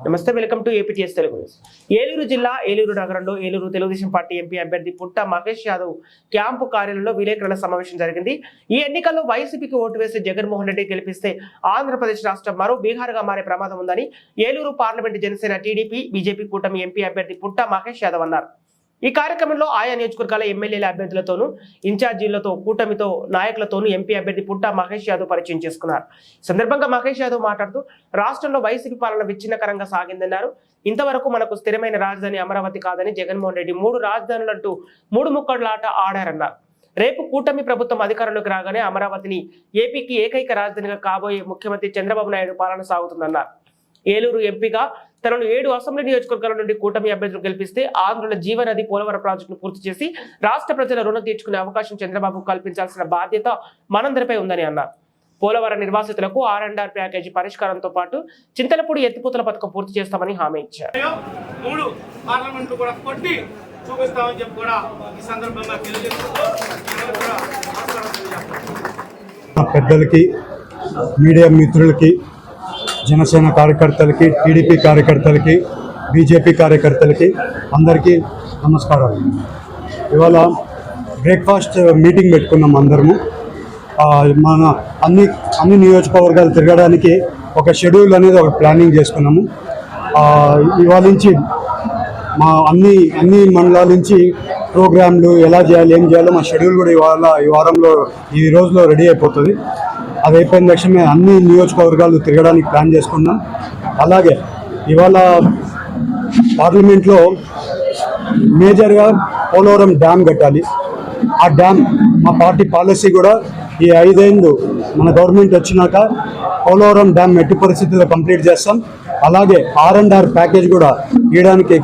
నమస్తే welcome to APTS Telugu news. Eluru జిల్లా ఏలూరు నగరంలో ఏలూరు తెలుగుదేశం పార్టీ ఎంపీ అభ్యర్థి పుట్ట మహేష్ యాదవ్ క్యాంపు కార్యాలయంలో విలేకరుల సమావేశం జరిగింది. ఈ ఎన్నికల్లో వైసీపీకి ఓటు వేసి జగన్మోహన్ రెడ్డి గెలిపిస్తే ఆంధ్రప్రదేశ్ రాష్ట్రం మరో బీహార్గా మారే ప్రమాదం ఉందని Eluru parliament Janasena TDP BJP కూటమి ఎంపీ అభ్యర్థి పుట్ట మహేష్ యాదవ్ అన్నారు. ఈ కార్యక్రమంలో ఆయా నియోజకవర్గాల ఎమ్మెల్యేల అభ్యర్థులతోనూ ఇన్ఛార్జీలతో కూటమితో నాయకులతోనూ ఎంపీ అభ్యర్థి పుట్ట మహేష్ యాదవ్ పరిచయం చేసుకున్నారు. సందర్భంగా మహేష్ యాదవ్ మాట్లాడుతూ రాష్ట్రంలో వైసీపీ పాలన విచ్ఛిన్నకరంగా సాగిందన్నారు. ఇంతవరకు మనకు స్థిరమైన రాజధాని అమరావతి కాదని జగన్మోహన్ రెడ్డి మూడు రాజధానులంటూ మూడు ముక్కడులాట ఆడారన్నారు. రేపు కూటమి ప్రభుత్వం అధికారంలోకి రాగానే అమరావతిని ఏపీకి ఏకైక రాజధానిగా కాబోయే ముఖ్యమంత్రి చంద్రబాబు నాయుడు పాలన సాగుతుందన్నారు. ఏలూరు ఎంపీగా తనను ఏడు అసెంబ్లీ నియోజకవర్గాల నుండి కూటమి అభ్యర్థులు గెలిపిస్తే ఆంధ్రుల జీవనది పోలవరం ప్రాజెక్టును పూర్తి చేసి రాష్ట్ర ప్రజల రుణం తీర్చుకునే అవకాశం చంద్రబాబు కల్పించాల్సిన బాధ్యత మనందరిపై ఉందని అన్నారు. పోలవరం నిర్వాసితులకు ఆర్ అండ్ ఆర్ ప్యాకేజీ పరిష్కారంతో పాటు చింతలపూడి ఎత్తిపోతల పథకం పూర్తి చేస్తామని హామీ ఇచ్చారు. ఉన్నాయో మూడు పార్లమెంట్లు కూడా కొట్టి చూపిస్తామని చెప్పి కూడా ఈ సందర్భంగా తెలియజేసుకుంటూ ఈరోజు కూడా నమస్కారం తెలియజేస్తాను నా పెద్దలకి మీడియా మిత్రులకి జనసేన కార్యకర్తలకి టీడీపీ కార్యకర్తలకి బీజేపీ కార్యకర్తలకి అందరికీ నమస్కారాలు. ఇవాళ బ్రేక్ఫాస్ట్ మీటింగ్ పెట్టుకున్నాం అందరము. మన అన్ని అన్ని నియోజకవర్గాలు తిరగడానికి ఒక షెడ్యూల్ అనేది ఒక ప్లానింగ్ చేసుకున్నాము. ఇవాళ నుంచి మా అన్ని అన్ని మండలాల నుంచి ప్రోగ్రాంలు ఎలా చేయాలి ఏం చేయాలో మా షెడ్యూల్ కూడా ఇవాళ ఈ వారంలో ఈ రోజులో రెడీ అయిపోతుంది. అది అయిపోయిన తక్షణమే అన్ని నియోజకవర్గాలు తిరగడానికి ప్లాన్ చేసుకున్నాం. అలాగే ఇవాళ పార్లమెంట్లో మేజర్గా పోలవరం డ్యామ్ కట్టాలి. ఆ డ్యామ్ మా పార్టీ పాలసీ కూడా ఈ ఐదేళ్ళు మన గవర్నమెంట్ వచ్చినాక పోలవరం డ్యామ్ ఎట్టి పరిస్థితుల్లో కంప్లీట్ చేస్తాం. అలాగే ఆర్ అండ్ ఆర్ ప్యాకేజ్ కూడా ఇవ్వడానికి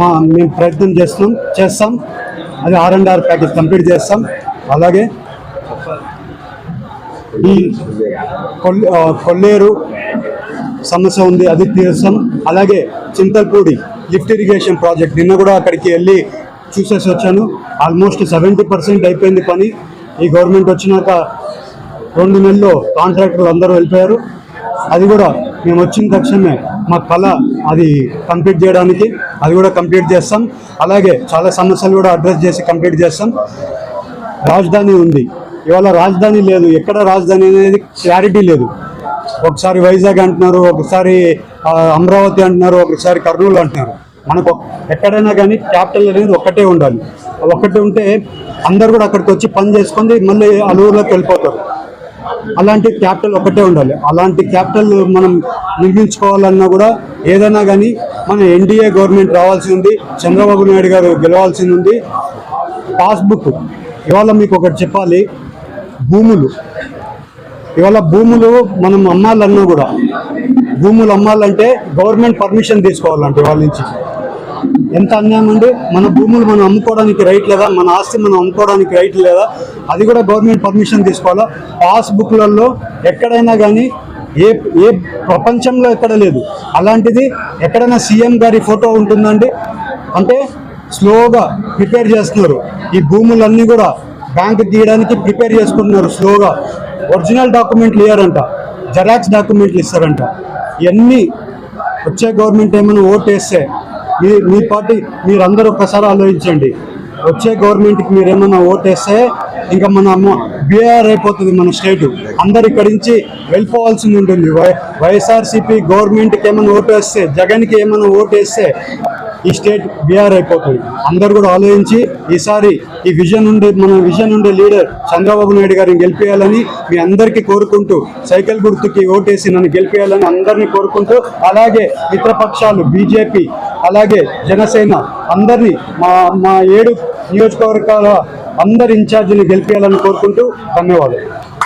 మా మేము ప్రయత్నం చేస్తున్నాం చేస్తాం. అది R and R package complete చేస్తాం. అలాగే ఈ కొల్లేరు సమస్య ఉంది అది తీర్చం అలాగే చింతల్పూడి లిఫ్ట్ ఇరిగేషన్ ప్రాజెక్ట్ నిన్న కూడా అక్కడికి వెళ్ళి చూసేసి వచ్చాను. ఆల్మోస్ట్ సెవెంటీ పర్సెంట్ అయిపోయింది పని. ఈ గవర్నమెంట్ వచ్చినాక రెండు నెలల్లో కాంట్రాక్టర్లు అందరూ వెళ్ళిపోయారు. అది కూడా మేము వచ్చిన తక్షణమే మా కళ అది కంప్లీట్ చేయడానికి అది కూడా కంప్లీట్ చేస్తాం. అలాగే చాలా సమస్యలు కూడా అడ్రస్ చేసి కంప్లీట్ చేస్తాం. రాజధాని ఉంది. ఇవాళ రాజధాని లేదు. ఎక్కడ రాజధాని అనేది క్లారిటీ లేదు. ఒకసారి వైజాగ్ అంటున్నారు ఒకసారి అమరావతి అంటున్నారు ఒకసారి కర్నూలు అంటున్నారు. మనకు ఎక్కడైనా కానీ క్యాపిటల్ అనేది ఒక్కటే ఉండాలి. ఒక్కటే ఉంటే అందరు కూడా అక్కడికి వచ్చి పని చేసుకొని మళ్ళీ అలుగులోకి వెళ్ళిపోతారు. అలాంటి క్యాపిటల్ ఒకటే ఉండాలి. అలాంటి క్యాపిటల్ మనం నిర్మించుకోవాలన్నా కూడా ఏదైనా కానీ మన ఎన్డీఏ గవర్నమెంట్ రావాల్సి ఉంది. చంద్రబాబు నాయుడు గారు గెలవాల్సి ఉంది. పాస్బుక్. ఇవాళ మీకు ఒకటి చెప్పాలి. భూములు. ఇవాళ భూములు మనం అమ్మాలన్నా కూడా భూములు అమ్మాలంటే గవర్నమెంట్ పర్మిషన్ తీసుకోవాలంటే వాళ్ళ నుంచి. ఎంత అన్యాయం అండి మన భూములు మనం అమ్ముకోవడానికి రైట్ లేదా మన ఆస్తి మనం అమ్ముకోవడానికి రైట్ లేదా అది కూడా గవర్నమెంట్ పర్మిషన్ తీసుకోవాలా? పాస్బుక్లలో ఎక్కడైనా కానీ ఏ ఏ ప్రపంచంలో ఎక్కడ లేదు. అలాంటిది ఎక్కడైనా సీఎం గారి ఫోటో ఉంటుందండి? అంటే స్లోగా ప్రిపేర్ చేస్తున్నారు. ఈ భూములన్నీ కూడా బ్యాంక్ తీయడానికి ప్రిపేర్ చేసుకుంటున్నారు స్లోగా ఒరిజినల్ డాక్యుమెంట్లు ఇయ్యారంట జెరాక్స్ డాక్యుమెంట్లు ఇస్తారంట ఇవన్నీ వచ్చే గవర్నమెంట్ ఏమైనా ఓటు వేస్తే మీ మీ పార్టీ మీరందరూ ఒకసారి ఆలోచించండి వచ్చే గవర్నమెంట్కి మీరు ఏమైనా ఓటేస్తే వేస్తే ఇంకా మన బీఆర్ అయిపోతుంది మన స్టేట్ అందరు ఇక్కడి నుంచి వెళ్ళిపోవాల్సి ఉంటుంది వై వైఎస్ఆర్సీపీ గవర్నమెంట్కి ఏమైనా ఓటు వేస్తే జగన్కి ఏమైనా ఓటు వేస్తే ఈ స్టేట్ బీఆర్ అయిపోతుంది. అందరు కూడా ఆలోచించి ఈసారి ఈ విజన్ ఉండే మన విజన్ ఉండే లీడర్ చంద్రబాబు నాయుడు గారిని గెలిపేయాలని మీ అందరికీ కోరుకుంటూ సైకిల్ గుర్తుకి ఓటేసి నన్ను గెలిపేయాలని అందరినీ కోరుకుంటూ అలాగే మిత్రపక్షాలు బీజేపీ అలాగే జనసేన అందరినీ మా మా ఏడు నియోజకవర్గాల అందరి ఇన్ఛార్జిని గెలిపేయాలని కోరుకుంటూ ధన్యవాదాలు.